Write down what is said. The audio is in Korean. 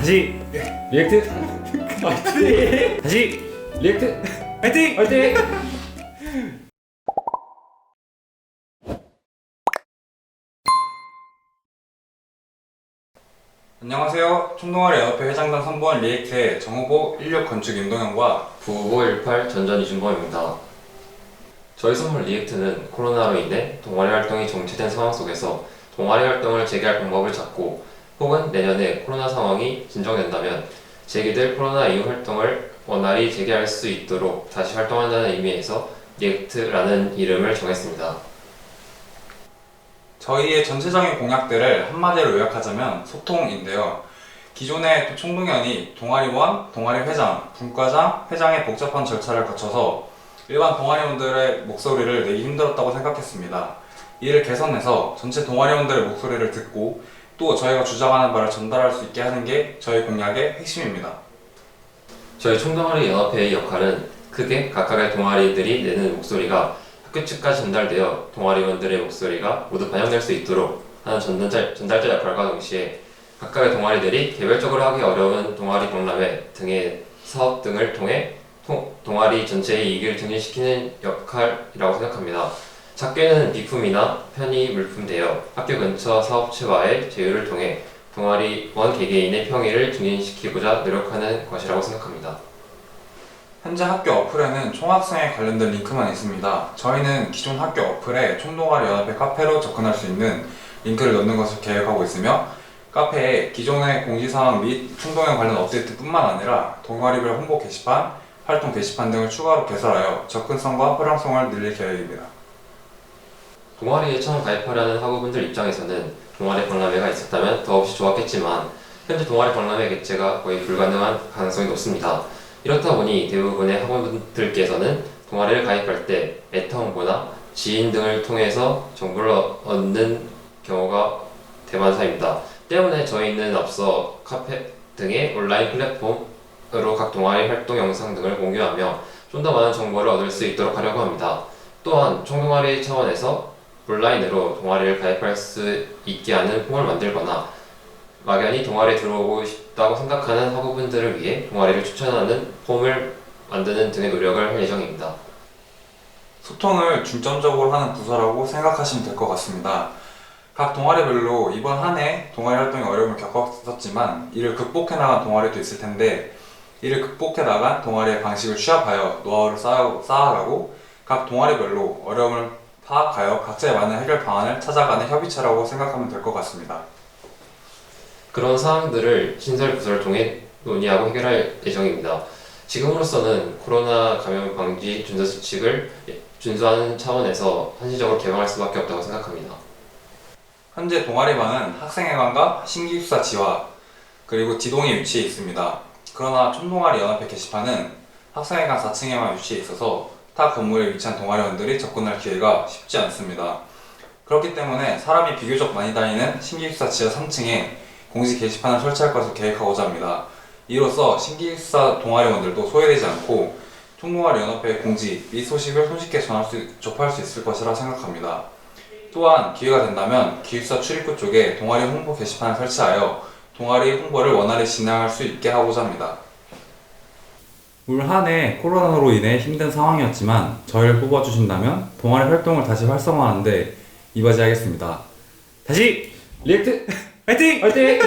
다시. 리액트. 파이팅 다시. 리액트. 파이팅! 파이팅! 안녕하세요. 총동아리 연합회 회장단 선보원 리액트의 정후보 16 건축 임동현과 부후보 18 전전 이준범입니다. 저희 선물 리액트는 코로나로 인해 동아리 활동이 정체된 상황 속에서 동아리 활동을 재개할 방법을 찾고 혹은 내년에 코로나 상황이 진정된다면 재개될 코로나 이후 활동을 원활히 재개할 수 있도록 다시 활동한다는 의미에서 리액트라는 이름을 정했습니다. 저희의 전체적인 공약들을 한마디로 요약하자면 소통인데요. 기존의 또 총동현이 동아리원, 동아리 회장, 분과장, 회장의 복잡한 절차를 거쳐서 일반 동아리원들의 목소리를 내기 힘들었다고 생각했습니다. 이를 개선해서 전체 동아리원들의 목소리를 듣고 또 저희가 주장하는 바를 전달할 수 있게 하는 게 저희 공약의 핵심입니다. 저희 총동아리 연합회의 역할은 크게 각각의 동아리들이 내는 목소리가 학교 측까지 전달되어 동아리원들의 목소리가 모두 반영될 수 있도록 하는 전달자, 전달자 역할과 동시에 각각의 동아리들이 개별적으로 하기 어려운 동아리 박람회 등의 사업 등을 통해 통- 동아리 전체의 이익을 증진시키는 역할이라고 생각합니다. 작게는 비품이나 편의 물품 대여, 학교 근처 사업체와의 제휴를 통해 동아리 원 개개인의 평의를 증진시키고자 노력하는 것이라고 생각합니다. 현재 학교 어플에는 총학생에 관련된 링크만 있습니다. 저희는 기존 학교 어플에 총동아리 연합회 카페로 접근할 수 있는 링크를 넣는 것을 계획하고 있으며 카페에 기존의 공지사항 및 총동에 관련 업데이트뿐만 아니라 동아리별 홍보 게시판, 활동 게시판 등을 추가로 개설하여 접근성과 활용성을 늘릴 계획입니다. 동아리에 처음 가입하려는 학우분들 입장에서는 동아리 박람회가 있었다면 더없이 좋았겠지만 현재 동아리 박람회 개최가 거의 불가능한 가능성이 높습니다. 이렇다 보니 대부분의 학우분들께서는 동아리를 가입할 때 메타 홍보나 지인 등을 통해서 정보를 얻는 경우가 대만사입니다. 때문에 저희는 앞서 카페 등의 온라인 플랫폼으로 각 동아리 활동 영상 등을 공유하며 좀 더 많은 정보를 얻을 수 있도록 하려고 합니다. 또한 총동아리 차원에서 온라인으로 동아리를 가입할 수 있게 하는 폼을 만들거나 막연히 동아리에 들어오고 싶다고 생각하는 학우분들을 위해 동아리를 추천하는 폼을 만드는 등의 노력을 할 예정입니다. 소통을 중점적으로 하는 부서라고 생각하시면 될 것 같습니다. 각 동아리별로 이번 한 해 동아리 활동에 어려움을 겪었었지만 이를 극복해 나간 동아리도 있을 텐데 이를 극복해 나간 동아리의 방식을 취합하여 노하우를 쌓아, 쌓아가고 각 동아리별로 어려움을 파악하여 각자에 맞는 해결 방안을 찾아가는 협의체라고 생각하면 될 것 같습니다. 그런 사항들을 신설 부서를 통해 논의하고 해결할 예정입니다. 지금으로서는 코로나 감염 방지 준수 수칙을 준수하는 차원에서 한시적으로 개방할 수밖에 없다고 생각합니다. 현재 동아리방은 학생회관과 신기숙사 지화 그리고 지동에 위치해 있습니다. 그러나 총동아리 연합회 게시판은 학생회관 4층에만 위치해 있어서 타 건물에 위치한 동아리원들이 접근할 기회가 쉽지 않습니다. 그렇기 때문에 사람이 비교적 많이 다니는 신기숙사 지하 3층에 공식 게시판을 설치할 것을 계획하고자 합니다. 이로써 신기숙사 동아리원들도 소외되지 않고 총동아리 연합회 공지 및 소식을 손쉽게 전할 수, 접할 수 있을 것이라 생각합니다. 또한 기회가 된다면 기숙사 출입구 쪽에 동아리 홍보 게시판을 설치하여 동아리 홍보를 원활히 진행할 수 있게 하고자 합니다. 올 한 해 코로나로 인해 힘든 상황이었지만 저희를 뽑아주신다면 동아리 활동을 다시 활성화하는데 이바지하겠습니다. 다시 리액트 파이팅! 파이팅!